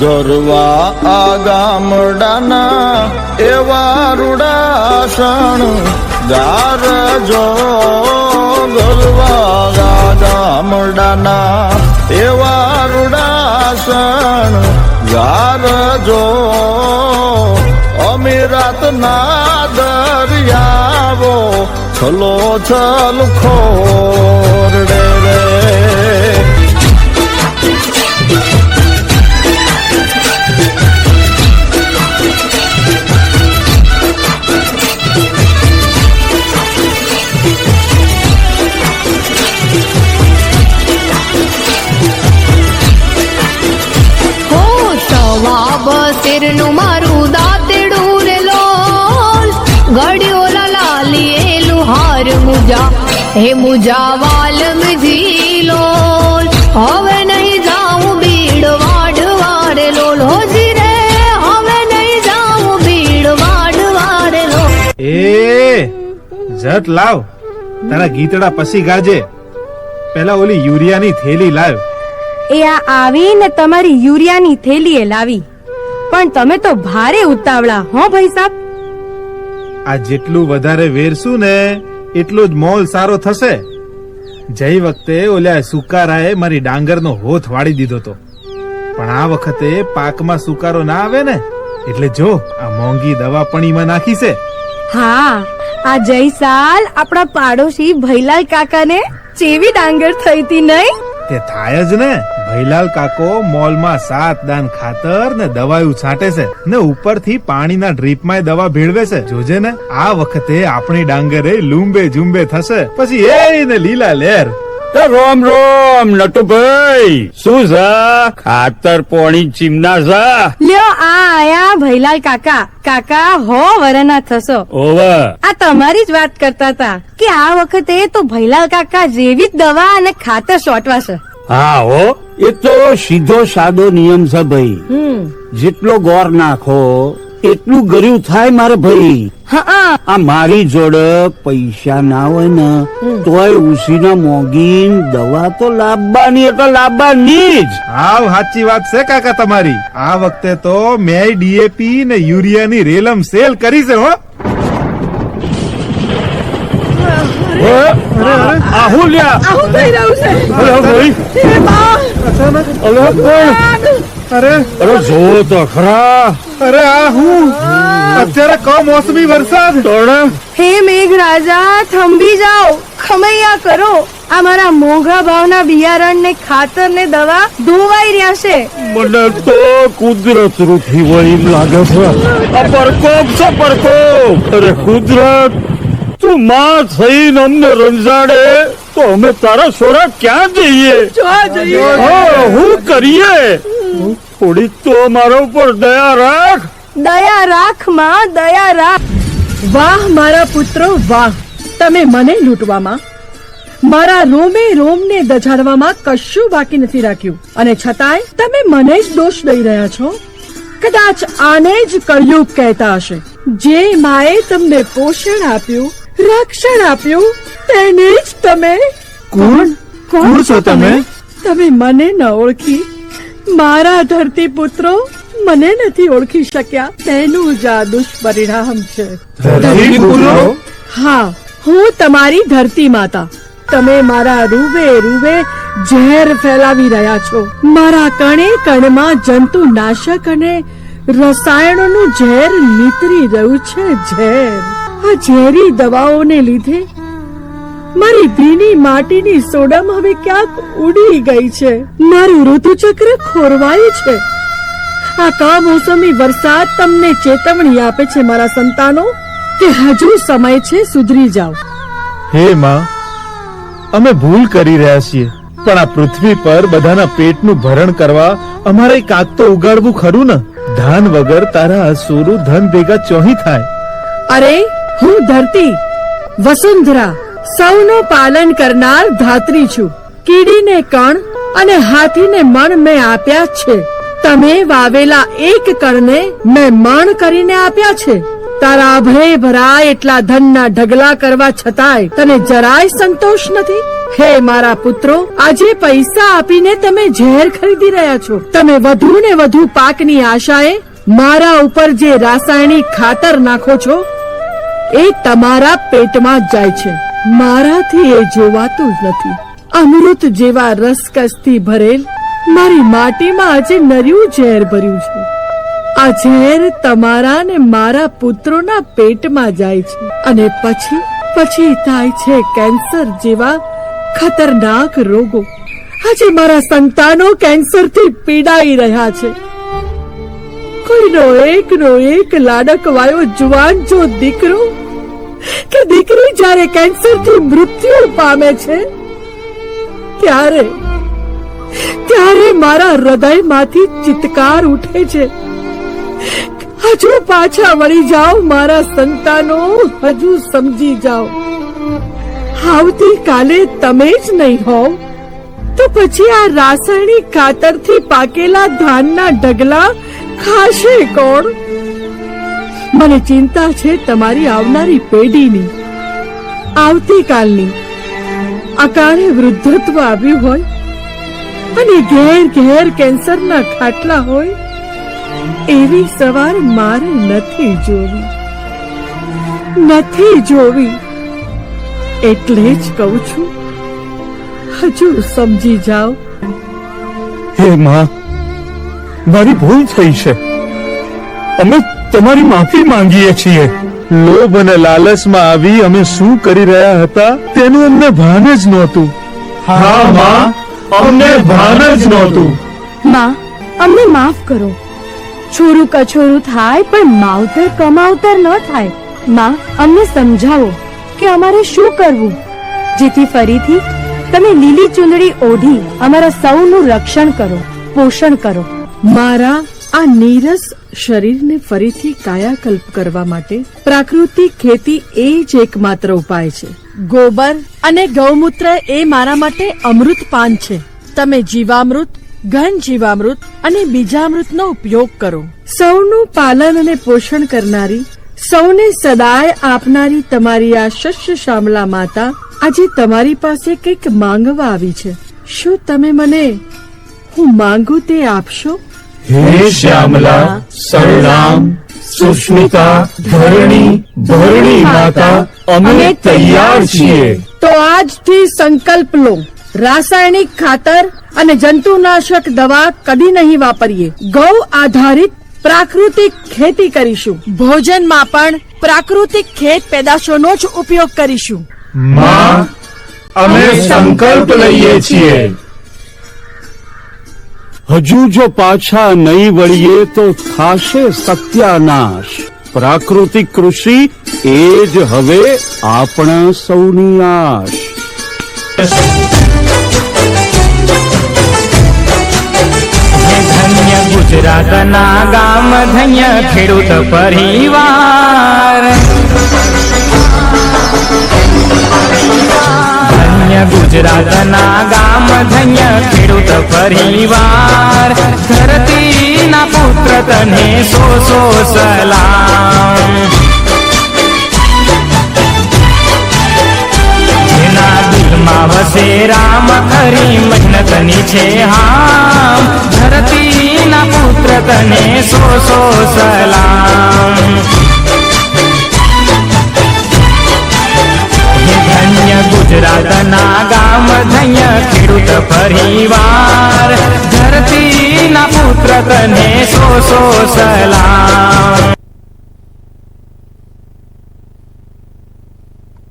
ગરવા આ ગામડાના એવા રૂડાસણ ગાર જો ગરવા આ ગામડાના એવા રૂડાસણ ગાર જો અમીરાત ના દરિયાવો છલો છલ ખોરડે રે. હાર મુજા હે મુજા વાલમ લોલ. હવે નહીં જાઉં બીડ વાડવારે લોલ. હોજી રે હવે નહીં જાઉં બીડ વાડવારે લો એ જટ લાવ. તારા ગીતડા પછી ગાજે. પેલા ઓલી યુરિયાની થેલી લાવ. એ આ આવીને તમારી યુરિયાની થેલી એ લાવી. પણ તમે તો ભારે ઉતાવળા હો ભાઈ સાહેબ આ જેટલું વધારે વેરશું ને એટલું જ મોલ સારો થશે? જઈ વખતે ઓલા સુકારાએ મારી ડાંગરનો હોથ વાળી દીધો તો. પણ આ વખતે પાકમાં સુકારો ના આવે ને એટલે જો આ મોંઘી દવા પણીમાં નાખી છે હા આ જયસાલ આપણા પાડોશી ભૈલાલ કાકાને ચેવી ડાંગર થઈ હતી નહીં? તે થાય જ ને. ભૈલાલ કાકો મોલમાં સાત દાન ખાતર ને દવાયું છાંટે છે ને ઉપરથી પાણીના ડ્રીપમાં દવા ભેળવે છે. જોજે ને આ વખતે આપણી ડાંગરે લુંબે જુંબે થશે. પછી એ ને લીલા લેર. રોમ રોમ નટુભાઈ શું છે? ખાતર પોણી ચીમના છે? લ્યો આ આયા ભૈલાલ કાકા. કાકા હો વરના થશો. ઓવા. આ તમારી જ વાત કરતા હતા કે આ વખતે તો ભૈલાલ કાકા જેવી જ દવા અને ખાતર સોટવા છે હા હો. એ તો સીધો સાદો નિયમ છે ભાઈ. જેટલો ગોર નાખો એટલું ગર્યું થાય મારે ભાઈ. આ મારી જોડે પૈસા ના હોય ને તોય ઉસીના મોગીન દવા તો લાવવાની એટલે લાવવાની જ. હાવ સાચી વાત છે કાકા તમારી. આ વખતે તો મેં ડીએપી ને યુરિયાની રેલમ સેલ કરી છે હો હે? આહુ લ્યા આવું થઈ રહ્યું છે અરે ભાઈ હે બા! અરે પણ અરે અરે જો તો ખરા અરે આ હું અત્યારે કમોસમી વરસાદ તોડે હે મેઘરાજા થંભી જાઓ ખમૈયા કરો આ મારા મોંઘા ભાવના બિયારણ ને ખાતર ને દવા ધોવાઈ રહ્યા છે મને તો કુદરત રૂઠી વળી લાગે છે આ પરકોપ છે પરકોપ અરે કુદરત તું માં થઈને અમને રંજાડે તો અમે તારા સોરા ક્યાં જઈએ? હા હું કરીએ? થોડીક તો મારા ઉપર દયા રાખ. દયા રાખમાં દયા રાખ. વાહ મારા પુત્રો વાહ. તમે મને લૂંટવામાં મારા રોમે રોમને દજાડવામાં કશું બાકી નથી રાખ્યું. અને છતાંય તમે મને જ દોષ દઈ રહ્યા છો. કદાચ આને જ કળયુગ કહેતા હશે. જે માએ તમને પોષણ આપ્યું રક્ષણ આપ્યું? તેને જ તમે? કોણ? કોણ છો તમે? તમે? મને ન ઓળખી. મારા ધરતી પુત્રો મને નથી ઓળખી શક્યા. તેનું જ આ દુષ્પરિણામ છે. હા હું તમારી ધરતી માતા. તમે મારા રૂવે રૂવે ઝેર ફેલાવી રહ્યા છો. મારા કણે કણમાં જંતુ નાશક અને રસાયણોનું ઝેર નીતરી રહ્યું છે ઝેર. આ ઝેરી દવાઓને લીધે મારી ભીની માટીની સોડમ હવે ક્યાંક ઉડી ગઈ છે. મારું ઋતુચક્ર ખોરવાયું છે. આ કમોસમી વરસાદ તમને ચેતવણી આપે છે મારા સંતાનો કે હજુ સમય છે સુધરી જાઓ. હે માં અમે ભૂલ કરી રહ્યા છીએ પણ આ પૃથ્વી પર બધાના પેટનું ભરણ કરવા અમારે કાક તો ઉગાડવું ખરું ને? ધાન વગર તારા અસુરુ ધન ભેગા ચોહી થાય. અરે હું ધરતી, વસુંધરા, સૌનું પાલન કરનાર ધાત્રી છું. કીડીને કણ અને હાથીને મણ મેં આપ્યા છે. તમે વાવેલા એક કણને મેં મણ કરીને આપ્યા છે. તારા અભય ભરાય એટલા ધનના ઢગલા કરવા છતાંય તને જરાય સંતોષ નથી. હે મારા પુત્રો, આજે પૈસા આપીને તમે ઝેર ખરીદી રહ્યા છો. તમે વધુ ને વધુ પાકની આશાએ મારા ઉપર જે રાસાયણિક ખાતર નાખો છો એ તમારા પેટમાં જાય છે. મારાથી એ જોવાતું જ નથી. અમૃત જેવા રસકસથી ભરેલ મારી માટીમાં આજે નર્યું ઝેર ભર્યું છે. આ ઝેર તમારા ને મારા પુત્રોના પેટમાં જાય છે. અને પછી પછી થાય છે કેન્સર જેવા ખતરનાક રોગો. આજે મારા સંતાનો કેન્સરથી પીડાઈ રહ્યા છે. કોઈનો એકનો એક લાડકવાયો જુવાન જો દીકરો કે દીકરી જ્યારે કેન્સરથી મૃત્યુ પામે છે, ત્યારે ત્યારે મારા હૃદયમાંથી ચિત્કાર ઉઠે છે હજુ પાછા વળી જાઓ, મારા સંતાનો, હજુ સમજી જાઓ. આવતીકાલે તમે જ નહીં હોવ, તો પછી આ રાસાયણિક ખાતરથી પાકેલા ધાનના ઢગલા ખાશે કોણ? મને ચિંતા છે તમારી આવનારી પેઢીની. આવતીકાલની. અકાળે વૃદ્ધત્વ આવ્યું હોય અને ઘેર ઘેર કેન્સરના ખાટલા હોય, એવી સવાર મારે નથી જોવી. નથી જોવી. એટલે જ કહું છું, હજુ સમજી જાઓ. હે માં, મારી ભૂલ થઈ છે. અમે તમારી માફી માંગીએ છીએ. લોભ અને લાલચમાં આવી અમે શું કરી રહ્યા હતા? તેનું અમને ભાન જ નહોતું. હા માં અમને ભાન જ નહોતું. માં અમને માફ કરો. છોરું કછોરું થાય પણ માવતર કમાવતર ન થાય. માં અમને સમજાવો કે અમારે શું કરવું? જેથી ફરીથી તમે લીલી ચુંદડી ઓઢી અમારા સૌનું રક્ષણ કરો પોષણ કરો. મારા આ નીરસ શરીરને ફરીથી કાયાકલ્પ કરવા માટે પ્રાકૃતિક ખેતી એ જ એકમાત્ર ઉપાય છે. ગોબર અને ગૌમૂત્ર એ મારા માટે અમૃત પાન છે. તમે જીવામૃત, ઘન જીવામૃત અને બીજામૃતનો ઉપયોગ કરો. સૌનું પાલન અને પોષણ કરનારી, સૌને સદાય આપનારી તમારી આ શસ્ય શામલા માતા આજે તમારી પાસે કંઈક માંગવા આવી છે. શું તમે મને, હું માંગુ તે આપશો? હે શ્યામલા સરનામ સુષ્મિતા ધરણી ધરણી માતા અમે તૈયાર છીએ. તો આજથી સંકલ્પ લો. રાસાયણિક ખાતર અને જંતુનાશક દવા કદી નહીં વાપરીએ. ગૌ આધારિત પ્રાકૃતિક ખેતી કરીશું. ભોજનમાં પણ પ્રાકૃતિક ખેત પેદાશોનો જ ઉપયોગ કરીશું. માં અમે સંકલ્પ લઈએ છીએ. હજુ જો પાછા નહીં વળીએ તો થાશે સત્યાનાશ. પ્રાકૃતિક કૃષિ એ જ હવે આપણા સૌની આશ. ગુજરાતના ગામ, ધન્ય ખેડૂત પરિવાર. ધન્ય ગુજરાતના ગામ ધન્ય ખેડૂત પરિવાર. ધરતીના પુત્ર તને સો સો સલામ. જેના દિલમાં વસે રામ ખરી મહેનતની છે હામ. ધરતીના પુત્ર તને સો સો સલામ. પરિવાર ધરતીના પુત્ર તને સો સો સલામ